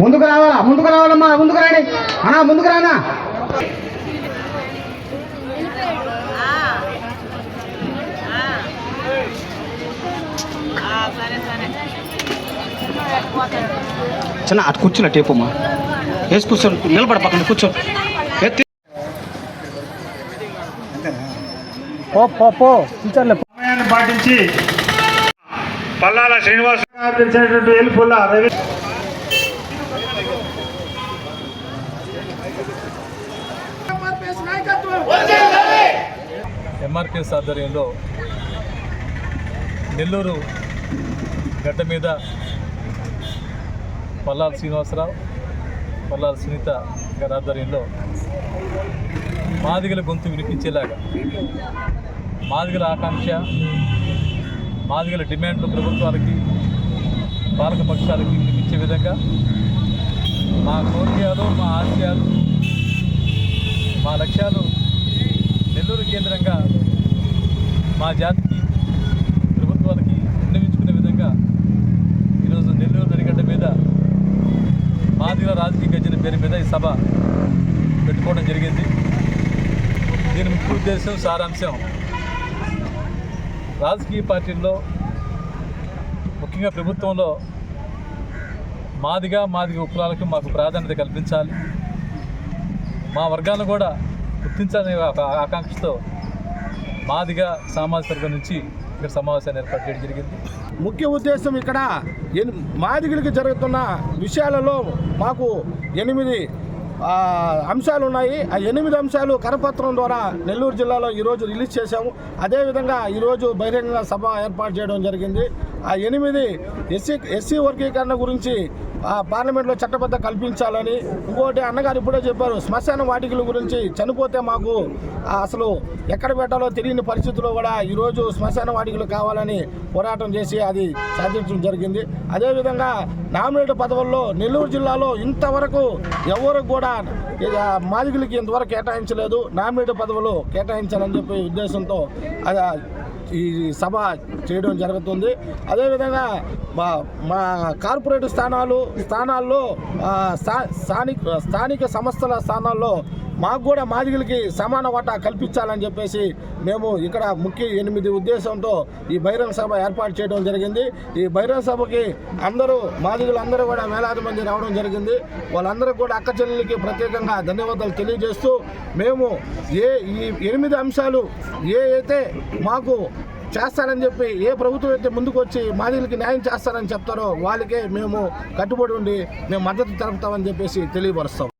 ముందుకు రావాలా? ముందుకు రావాలమ్మా ముందుకు రాని అన్నా ముందుకు రానా? చిన్న అటు కూర్చున్న టేపమ్మా వేసి కూర్చోండి నిలబడ పక్కన కూర్చోండి. ఎత్తి పాటించి పల్లాల శ్రీనివాస్ పిలిచినటువంటి ఎంఆర్పిఎస్ ఆధ్వర్యంలో నెల్లూరు గడ్డ మీద పల్లాల శ్రీనివాసరావు పల్లాల సునీత గారి ఆధ్వర్యంలో మాదిగల గొంతు వినిపించేలాగా మాదిగల ఆకాంక్ష మాదిగల డిమాండ్లు ప్రభుత్వాలకి పాలక పక్షాలకి వినిపించే విధంగా మా కోరికలు మా ఆశయాలు మా లక్ష్యాలు కేంద్రంగా మా జాతికి ప్రభుత్వాలకి విన్నవించుకునే విధంగా ఈరోజు నెల్లూరు నడిగడ్డ మీద మాదిగా రాజకీయ గర్జన పేరు మీద ఈ సభ పెట్టుకోవడం జరిగింది. దీని ముఖ్య ఉద్దేశం సారాంశం రాజకీయ పార్టీల్లో ముఖ్యంగా ప్రభుత్వంలో మాదిగా మాదిగ ఉపకులాలకు మాకు ప్రాధాన్యత కల్పించాలి. మా వర్గాలను కూడా గుర్తించాలనే ఒక ఆకాంక్షతో మాదిగా సామాజిక వర్గం నుంచి ఇక్కడ సమావేశాన్ని ఏర్పాటు చేయడం జరిగింది. ముఖ్య ఉద్దేశం ఇక్కడ ఎన్- జరుగుతున్న విషయాలలో మాకు ఎనిమిది అంశాలు ఉన్నాయి. ఆ ఎనిమిది అంశాలు కరపత్రం ద్వారా నెల్లూరు జిల్లాలో ఈరోజు రిలీజ్ చేశాము. అదేవిధంగా ఈరోజు బహిరంగ సభ ఏర్పాటు చేయడం జరిగింది. ఆ ఎనిమిది ఎస్సీ ఎస్సీ వర్గీకరణ గురించి ఆ పార్లమెంట్లో చట్టబద్ధ కల్పించాలని ఇంకోటి అన్నగారు ఇప్పుడే చెప్పారు శ్మశాన వాటికల గురించి చనిపోతే మాకు అసలు ఎక్కడ పెట్టాలో తెలియని పరిస్థితుల్లో కూడా ఈరోజు శ్మశాన వాటికలు కావాలని పోరాటం చేసి అది సాధించడం జరిగింది. అదేవిధంగా నామినేట్ పదవుల్లో నెల్లూరు జిల్లాలో ఇంతవరకు ఎవరు కూడా మాదిగులకి ఇంతవరకు కేటాయించలేదు. నామినేట్ పదవులు కేటాయించాలని చెప్పి ఉద్దేశంతో అది ఈ సభ చేయడం జరుగుతుంది. అదేవిధంగా మా మా కార్పొరేట్ స్థానాలు స్థానాల్లో స్థా- స్థానిక స్థానిక సంస్థల స్థానాల్లో మాకు కూడా మాదిగులకి సమాన వాటా కల్పించాలని చెప్పేసి మేము ఇక్కడ ముఖ్య ఎనిమిది ఉద్దేశంతో ఈ బహిరంగ సభ ఏర్పాటు చేయడం జరిగింది. ఈ బహిరంగ సభకి అందరూ మాదిగులు అందరూ కూడా వేలాది మంది రావడం జరిగింది. వాళ్ళందరూ కూడా అక్క చెల్లెలకి ప్రత్యేకంగా ధన్యవాదాలు తెలియజేస్తూ మేము ఏ ఈ ఎనిమిది అంశాలు ఏ అయితే మాకు చేస్తారని చెప్పి ఏ ప్రభుత్వం అయితే ముందుకు వచ్చి మాదిలకి న్యాయం చేస్తారని చెప్తారో వాళ్ళకే మేము కట్టుబడి ఉండి మేము మద్దతు తెలుపుతామని చెప్పేసి తెలియపరుస్తాం.